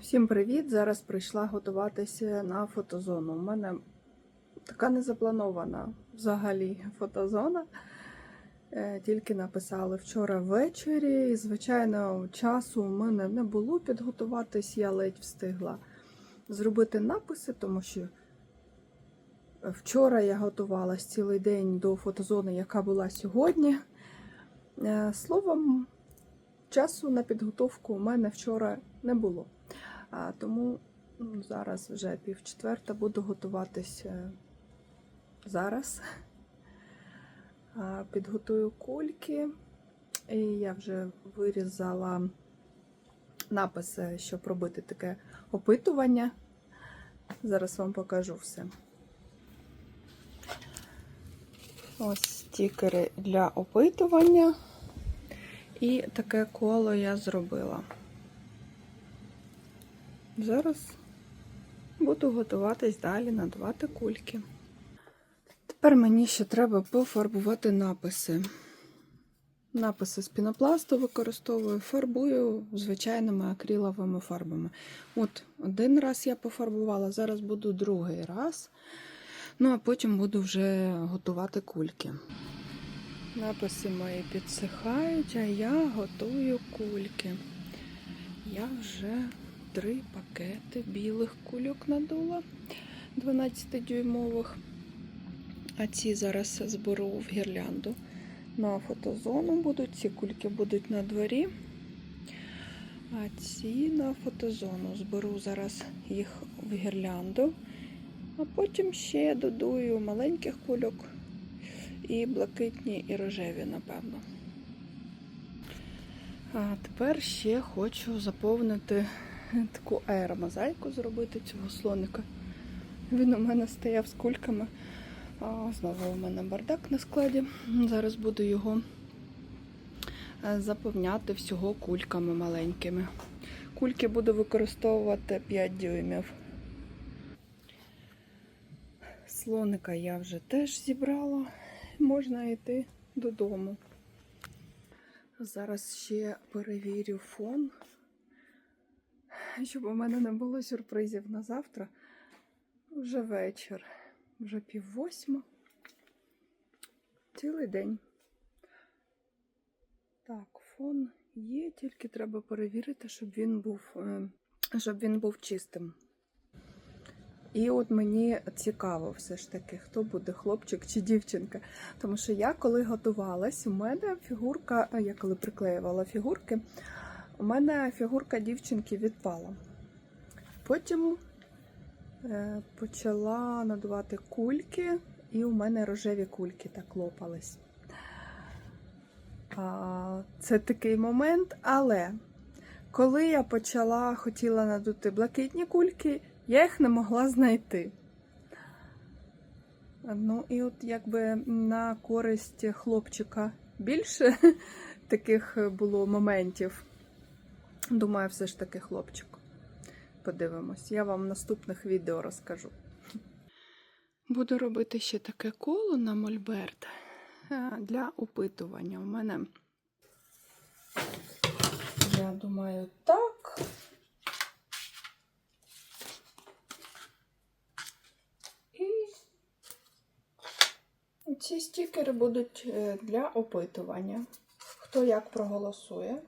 Всім привіт! Зараз прийшла готуватися на фотозону. У мене така незапланована взагалі фотозона. Е, Тільки написали вчора ввечері. І, звичайно, часу у мене не було підготуватись, я ледь встигла зробити написи, тому що вчора я готувалась цілий день до фотозони, яка була сьогодні. Е, Словом, часу на підготовку у мене вчора не було. Тому зараз вже пів четверта буду готуватися зараз. Підготую кульки. І я вже вирізала написи, щоб робити таке опитування. Зараз вам покажу все. Ось стікери для опитування. І таке коло я зробила. Зараз буду готуватись далі надавати кульки. Тепер мені ще треба пофарбувати написи. Написи з пінопласту використовую, фарбую звичайними акриловими фарбами. От один раз я пофарбувала, зараз буду другий раз. Ну, а потім буду вже готувати кульки. Написи мої підсихають, а я готую кульки. Я вже три пакети білих кульок надула 12-дюймових. А ці зараз зберу в гірлянду на фотозону будуть. Ці кульки будуть на дворі. А ці на фотозону. Зберу зараз їх в гірлянду. А потім ще додую маленьких кульок і блакитні, і рожеві, напевно. А тепер ще хочу заповнити таку аеромозаїку зробити цього слоника. Він у мене стояв з кульками. Знову у мене бардак на складі. Зараз буду його е, заповняти всього кульками маленькими. Кульки буду використовувати 5 дюймів. Слоника я вже теж зібрала. Можна йти додому. Зараз ще перевірю фон, щоб у мене не було сюрпризів на завтра. Вже вечір, вже пів восьма. Цілий день. Так, фон є, тільки треба перевірити, щоб він був, е, щоб він був чистим. І от мені цікаво все ж таки, хто буде хлопчик чи дівчинка. Тому що я коли готувалась, у мене фігурка, я коли приклеювала фігурки, у мене фігурка дівчинки відпала. Потім е, почала надувати кульки, і у мене рожеві кульки так лопались. Це такий момент, але коли я почала хотіла надути блакитні кульки, я їх не могла знайти. Ну, і от якби на користь хлопчика більше таких було моментів. Думаю, все ж таки хлопчик. Подивимось. Я вам в наступних відео розкажу. Буду робити ще таке коло на мольберт е, для опитування. У мене, я думаю, так. І ці стікери будуть е, для опитування. Хто як проголосує.